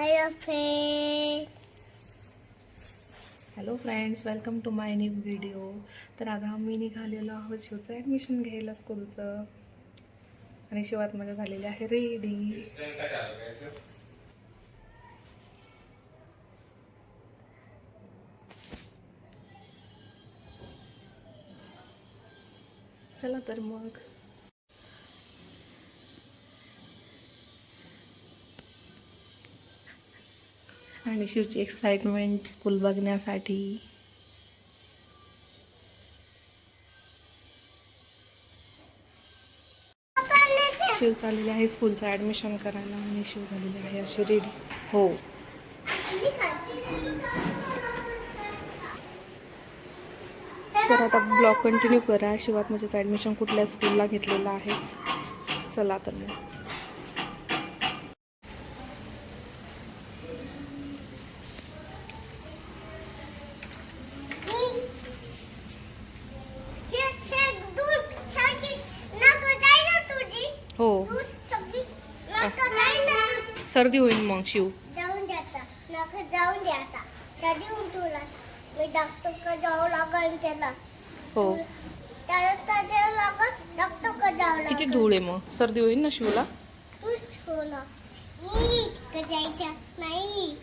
Hello friend hello friends welcome to my new video तर आता आम्ही निघालेलो आहोत शिवचं ॲडमिशन घ्यायला स्कूलचं आणि शिवात माझ्या झालेले आहे रेडी चला तर मग. आणि शिवची एक्साइटमेंट स्कूल बघण्यासाठी. शिव चाललेली आहे स्कूलचं ॲडमिशन करायला आणि शिव झालेली आहे अशी रेडी हो. तर आता ब्लॉग कंटिन्यू करा. शिवात म्हणजेच ॲडमिशन कुठल्या स्कूलला घेतलेलं आहे. चला तर मग. सर्दी होईल मग शिव. जाऊन नका जाऊन दे आता. कधी होऊन तुला. मी डॉक्टर का लागल त्याला. हो. त्याला तर द्यावं लागल. डॉक्टर का किती लागल धूळ आहे मग? सर्दी होईल ना शिवला? तूच हो ना. ई, का जायचं. नाही.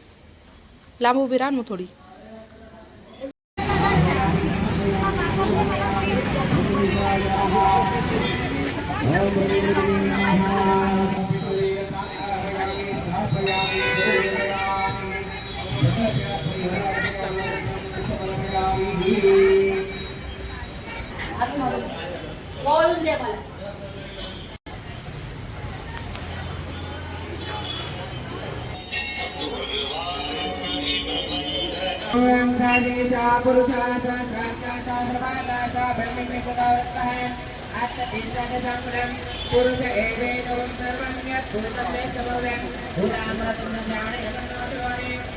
लांब उभी राहा मग थोडी. पुरुष एवेदं सर्वं यत् भूतं वेदभव्यं भूतामृतं ज्ञाने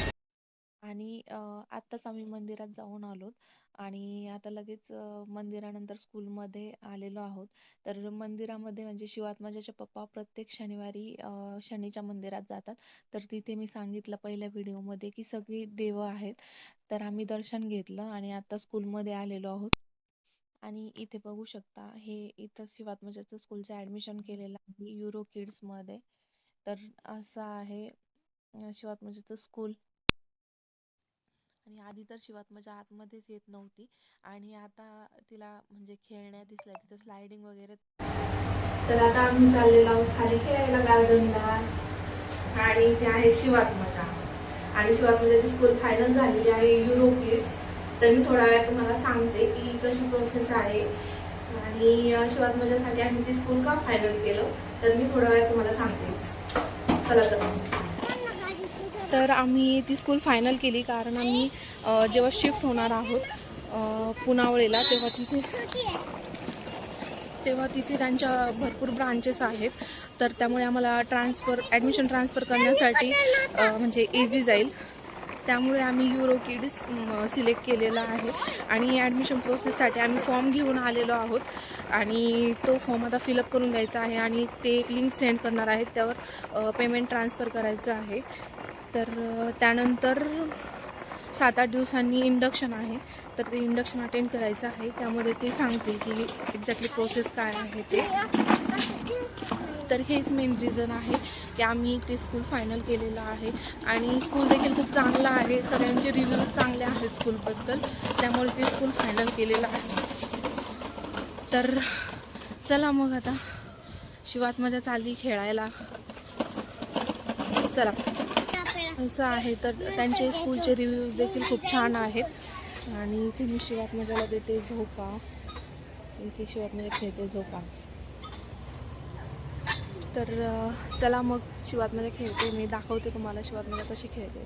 आणि अं आत्ताच आम्ही मंदिरात जाऊन आलोत आणि आता लगेच अ, मंदिरानंतर स्कूलमध्ये आलेलो आहोत. तर मंदिरामध्ये म्हणजे शिवात्माजाचे पप्पा प्रत्येक शनिवारी अं शनीच्या मंदिरात जातात. तर तिथे मी सांगितलं पहिल्या व्हिडिओमध्ये की सगळी देव आहेत. तर आम्ही दर्शन घेतलं आणि आता स्कूलमध्ये आलेलो आहोत. आणि इथे बघू शकता हे इथं शिवात्माजाचं स्कूलचं admission केलेलं आहे युरो किड्समध्ये. तर असं आहे अ, school स्कूल. आणि आधी तर शिवात्मजा आतमध्येच येत नव्हती. आणि आता तिला म्हणजे खेळण्या दिसल्या तिथं स्लायडिंग वगैरे तर आता आम्ही चाललेलो आहोत खाली खेळायला गार्डनला आणि ते आहे शिवात्मजा आणि शिवात्मजाची स्कूल फायनल झालेली आहे युरोप किड्स तर मी थोडा वेळ तुम्हाला सांगते की कशी प्रोसेस आहे. आणि शिवात शिवात्मजासाठी आम्ही ती स्कूल का फायनल केलं? तर मी थोडा वेळ तुम्हाला सांगते. चला तर मग. तर आम्ही ती स्कूल फायनल केली कारण आम्ही जेव्हा शिफ्ट होणार आहोत पुनावळीला तेव्हा तिथे तेव्हा तिथे त्यांच्या भरपूर ब्रांचेस आहेत. तर त्यामुळे आम्हाला ट्रान्सफर ॲडमिशन ट्रान्सफर करण्यासाठी म्हणजे इझी जाईल. त्यामुळे आम्ही युरो किड्स सिलेक्ट केलेला आहे. आणि ॲडमिशन प्रोसेससाठी आम्ही फॉर्म घेऊन आलेलो आहोत. आणि तो फॉर्म आता फिलअप करून द्यायचा आहे आणि ते एक लिंक सेंड करणार आहेत. त्यावर पेमेंट ट्रान्सफर करायचं आहे. तर त्यानंतर सात आठ दिवसांनी इंडक्शन आहे. तर ते इंडक्शन अटेंड करायचं आहे. त्यामध्ये ते सांगतील की एक्झॅक्टली प्रोसेस काय आहे ते. तर हेच मेन रिझन आहे. की आम्ही ते स्कूल फायनल केलेलं आहे. आणि स्कूल देखील खूप चांगलं आहे. सगळ्यांचे रिव्ह्यू चांगले आहेत स्कूलबद्दल त्यामुळे ते स्कूल फायनल केलेलं आहे. तर चला मग आता. शिवात मजा चालली खेळायला. चला. असं आहे तर त्यांचे स्कूलचे रिव्ह्यूज देखील खूप छान आहेत. आणि इथे मी शिवात मजाला देते झोपा. इथे शिवात खेळते झोपा. तर चला मग शिवातमध्ये खेळते. मी दाखवते तुम्हाला शिवात्मजा कशी खेळते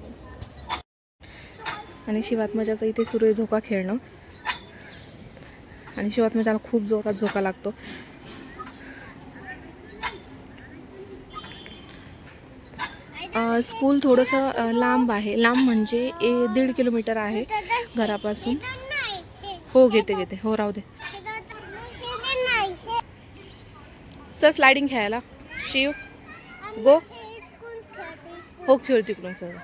आणि शिवात्मजाचा इथे सुरू आहे झोका खेळणं. आणि शिवात्मजाला खूप जोरात झोका लागतो. स्कूल थोडंसं लांब आहे. लांब म्हणजे ए दीड किलोमीटर आहे घरापासून. हो घेते घेते. हो राहू दे. चल स्लायडिंग खेळायला. शिव गो हो खेळ तिकडून खेळ.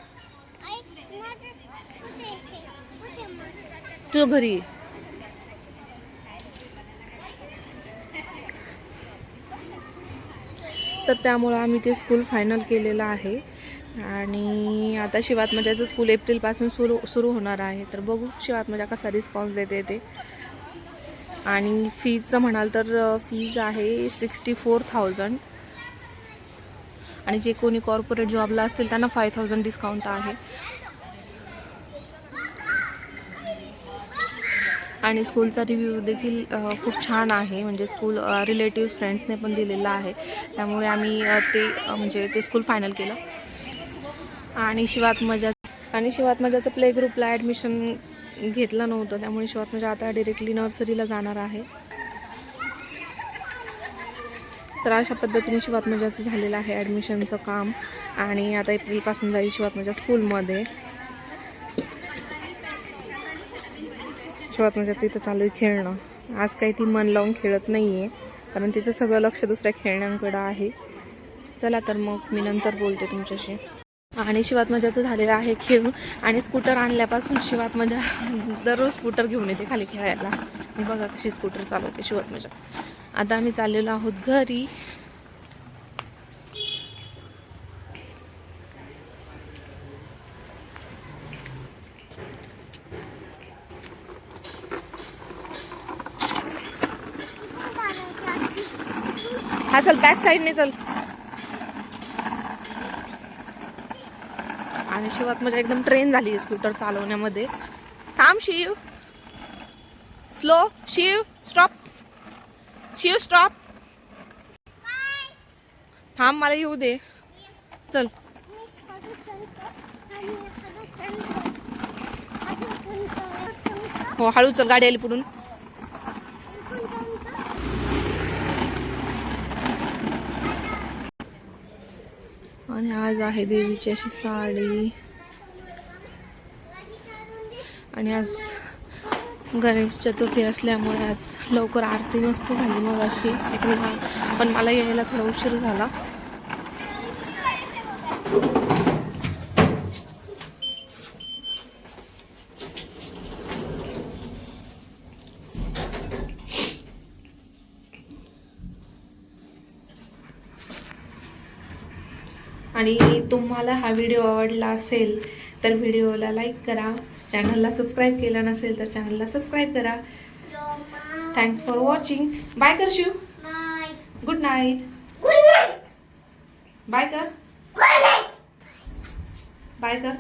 तुझं घरी तर त्यामुळं आम्ही ते स्कूल फायनल केलेलं आहे. आणि आता शिवात्मजाचं स्कूल एप्रिलपासून सुरू सुरू होणार आहे. तर बघू शिवात्मजा कसा रिस्पॉन्स देते ते. आणि फीजचं म्हणाल तर फीज आहे सिक्स्टी फोर थाउजंड आणि जे कोणी कॉर्पोरेट जॉबला असतील त्यांना फाय थाउजंड डिस्काउंट आहे. आणि स्कूलचा रिव्ह्यू देखील खूप छान आहे. म्हणजे स्कूल रिलेटिव्ह फ्रेंड्सने पण दिलेला आहे. त्यामुळे आम्ही ते म्हणजे ते स्कूल फायनल केलं. आणि शिवात्मजा आणि शिवात्मजाचं प्ले ग्रुपला ॲडमिशन घेतलं नव्हतं त्यामुळे शिवात्मजा आता डिरेक्टली नर्सरीला जाणार आहे. तर अशा पद्धतीने शिवात्मजाचं झालेलं आहे ॲडमिशनचं काम. आणि आता एप्रिलपासून जाईल शिवात्मजा स्कूलमध्ये शिवात्मजाचं म्हणजे इथं चालू आहे खेळणं. आज काही ती मन लावून खेळत नाही आहे कारण तिचं सगळं लक्ष दुसऱ्या खेळण्यांकडं आहे. चला तर मग मी नंतर बोलते तुमच्याशी. आणि शिवात्मजाचं झालेलं आहे खेळून. आणि स्कूटर आणल्यापासून शिवात्मजा दररोज स्कूटर घेऊन येते खाली खेळायला. मी बघा कशी स्कूटर चालवते शिवात्मजा. आता आम्ही चाललेलो आहोत घरी. हा चल बॅक साईडने चल. आणि शिवात म्हणजे एकदम ट्रेन झाली स्कूटर चालवण्यामध्ये. थांब Shiv. Slow Shiv stop Shiv stop थांब मला येऊ दे. चल. हो हळू चल गाडी आली पुढून. आणि आज आहे देवीची अशी साडी. आणि आज गणेश चतुर्थी असल्यामुळे आज लवकर आरती नसते झाली मग अशी पण मला यायला थोडा उशीर झाला. आणि तुम्हाला हा व्हिडिओ आवडला असेल तर व्हिडिओला लाईक करा चॅनलला सबस्क्राईब केलं नसेल तर चॅनलला सबस्क्राईब करा. थँक्स फॉर वॉचिंग बाय कर शिव. Good night. बाय कर. बाय कर